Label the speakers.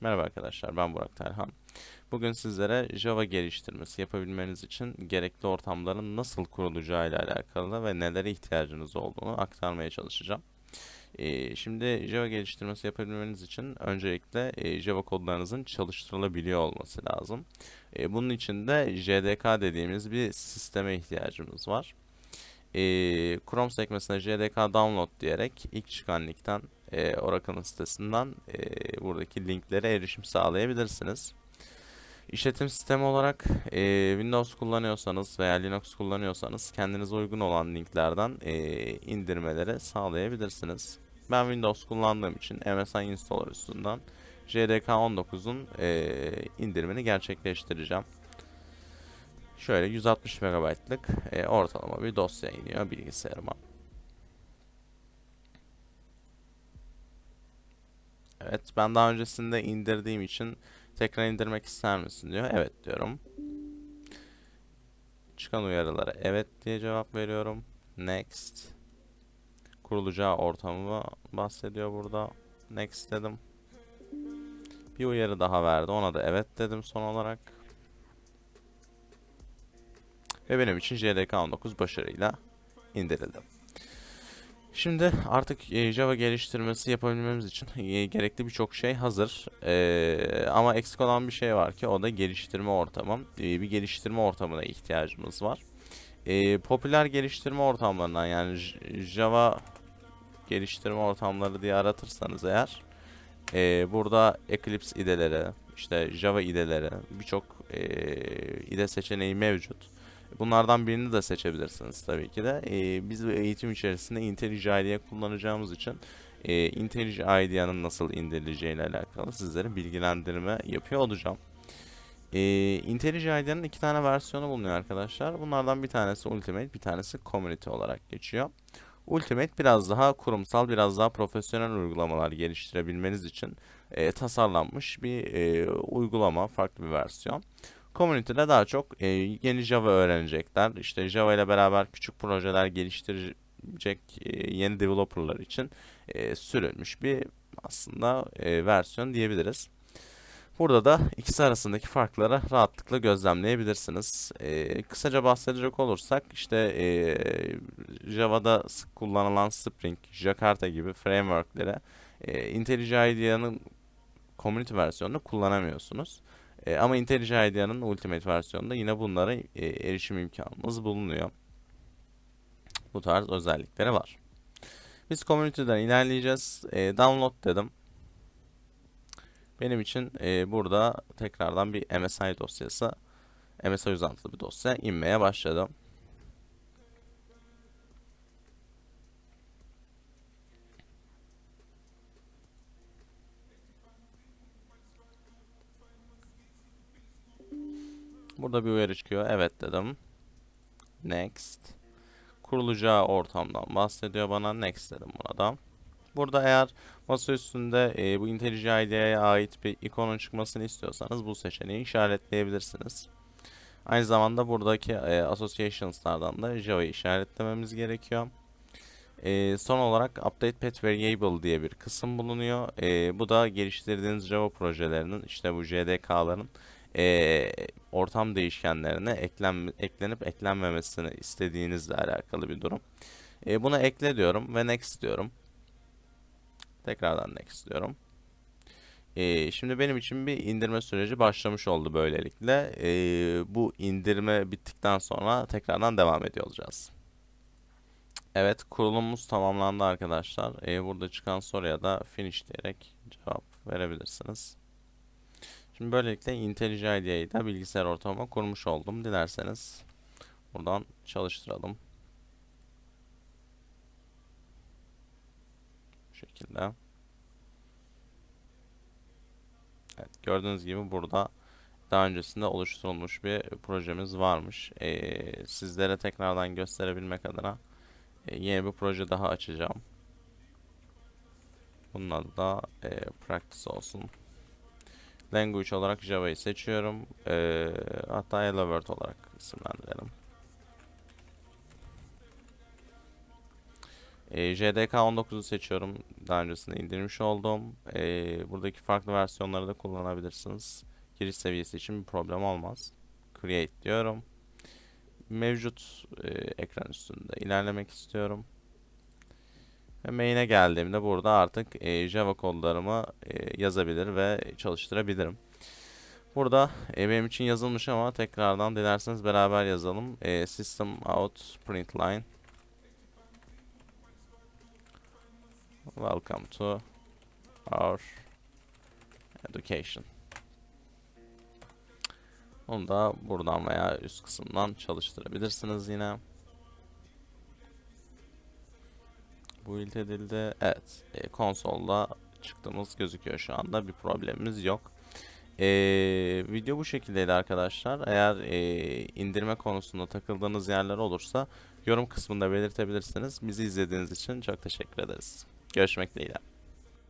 Speaker 1: Merhaba arkadaşlar, ben Burak Terhan. Bugün sizlere Java geliştirmesi yapabilmeniz için gerekli ortamların nasıl kurulacağı ile alakalı ve nelere ihtiyacınız olduğunu aktarmaya çalışacağım. Ee, şimdi Java geliştirmesi yapabilmeniz için öncelikle e, Java kodlarınızın çalıştırılabiliyor olması lazım. E, bunun için de JDK dediğimiz bir sisteme ihtiyacımız var. E, Chrome sekmesine JDK download diyerek ilk çıkan linkten e, Oracle'ın sitesinden e, buradaki linklere erişim sağlayabilirsiniz. İşletim sistemi olarak e, Windows kullanıyorsanız veya Linux kullanıyorsanız kendinize uygun olan linklerden e, indirmeleri sağlayabilirsiniz. Ben Windows kullandığım için MSI Installer üstünden JDK 19'un e, indirimini gerçekleştireceğim. Şöyle 160 MB'lık e, ortalama bir dosya iniyor bilgisayarıma. Evet, ben daha öncesinde indirdiğim için tekrar indirmek ister misin diyor. Evet diyorum. Çıkan uyarılara evet diye cevap veriyorum. Next. Kurulacağı ortamı bahsediyor burada. Next dedim. Bir uyarı daha verdi. Ona da evet dedim son olarak. Ve benim için JDK 19 başarıyla indirildi. Şimdi artık e, Java geliştirmesi yapabilmemiz için e, gerekli birçok şey hazır. E, ama eksik olan bir şey var ki o da geliştirme ortamı. Bir geliştirme ortamına ihtiyacımız var. Popüler geliştirme ortamlarından yani Java geliştirme ortamları diye aratırsanız eğer burada Eclipse ideleri, işte Java ideleri, birçok ide seçeneği mevcut. Bunlardan birini de seçebilirsiniz tabii ki de. Ee, biz eğitim içerisinde IntelliJ IDEA kullanacağımız için e, IntelliJ IDEA'nın nasıl indirileceğiyle alakalı sizlere bilgilendirme yapıyor olacağım. E, IntelliJ IDEA'nın iki tane versiyonu bulunuyor arkadaşlar. Bunlardan bir tanesi Ultimate, bir tanesi Community olarak geçiyor. Ultimate biraz daha kurumsal, biraz daha profesyonel uygulamalar geliştirebilmeniz için e, tasarlanmış bir e, uygulama, farklı bir versiyon. Community'de daha çok e, yeni Java öğrenecekler. İşte Java ile beraber küçük projeler geliştirecek e, yeni developerlar için e, sürülmüş bir aslında e, versiyon diyebiliriz. Burada da ikisi arasındaki farkları rahatlıkla gözlemleyebilirsiniz. E, kısaca bahsedecek olursak işte e, Java'da sık kullanılan Spring, Jakarta gibi framework'lere e, IntelliJ IDEA'nın community versiyonunu kullanamıyorsunuz. E, ama IntelliJ IDEA'nın Ultimate versiyonunda yine bunlara e, erişim imkanımız bulunuyor. Bu tarz özellikleri var. Biz community'den ilerleyeceğiz. E, download dedim. Benim için e, burada tekrardan bir MSI dosyası, MSI uzantılı bir dosya inmeye başladı. Burada bir uyarı çıkıyor. Evet dedim. Next. Kurulacağı ortamdan bahsediyor bana. Next dedim buna da. Burada eğer masa üstünde e, bu IntelliJ IDEA'ya ait bir ikonun çıkmasını istiyorsanız bu seçeneği işaretleyebilirsiniz. Aynı zamanda buradaki e, associations'lardan da Java'yı işaretlememiz gerekiyor. E, son olarak Update Path Variable diye bir kısım bulunuyor. E, bu da geliştirdiğiniz Java projelerinin işte bu JDK'ların e, ortam değişkenlerine eklen, eklenip eklenmemesini istediğinizle alakalı bir durum. E, buna ekle diyorum ve next diyorum. Tekrardan next diyorum. E, şimdi benim için bir indirme süreci başlamış oldu böylelikle. E, bu indirme bittikten sonra tekrardan devam ediyor olacağız. Evet kurulumumuz tamamlandı arkadaşlar. E, burada çıkan soruya da finish diyerek cevap verebilirsiniz. Şimdi böylelikle IntelliJ IDEA'yı da bilgisayar ortamıma kurmuş oldum. Dilerseniz buradan çalıştıralım. Bu şekilde. Evet gördüğünüz gibi burada daha öncesinde oluşturulmuş bir projemiz varmış. Ee, sizlere tekrardan gösterebilmek adına e, yeni bir proje daha açacağım. Bunun adı da e, Practice olsun. Language olarak Java'yı seçiyorum. Ee, hatta Hello World olarak isimlendirelim. E, JDK 19'u seçiyorum. Daha öncesinde indirmiş oldum. E, buradaki farklı versiyonları da kullanabilirsiniz. Giriş seviyesi için bir problem olmaz. Create diyorum. Mevcut e, ekran üstünde ilerlemek istiyorum. Ve main'e geldiğimde burada artık e, Java kodlarımı e, yazabilir ve çalıştırabilirim. Burada e, benim için yazılmış ama tekrardan dilerseniz beraber yazalım. E, system out println Welcome to our education. Onu da buradan veya üst kısımdan çalıştırabilirsiniz yine. Bu build edildi. Evet. E, konsolda çıktığımız gözüküyor şu anda. Bir problemimiz yok. E, video bu şekildeydi arkadaşlar. Eğer e, indirme konusunda takıldığınız yerler olursa yorum kısmında belirtebilirsiniz. Bizi izlediğiniz için çok teşekkür ederiz. Görüşmek dileğiyle.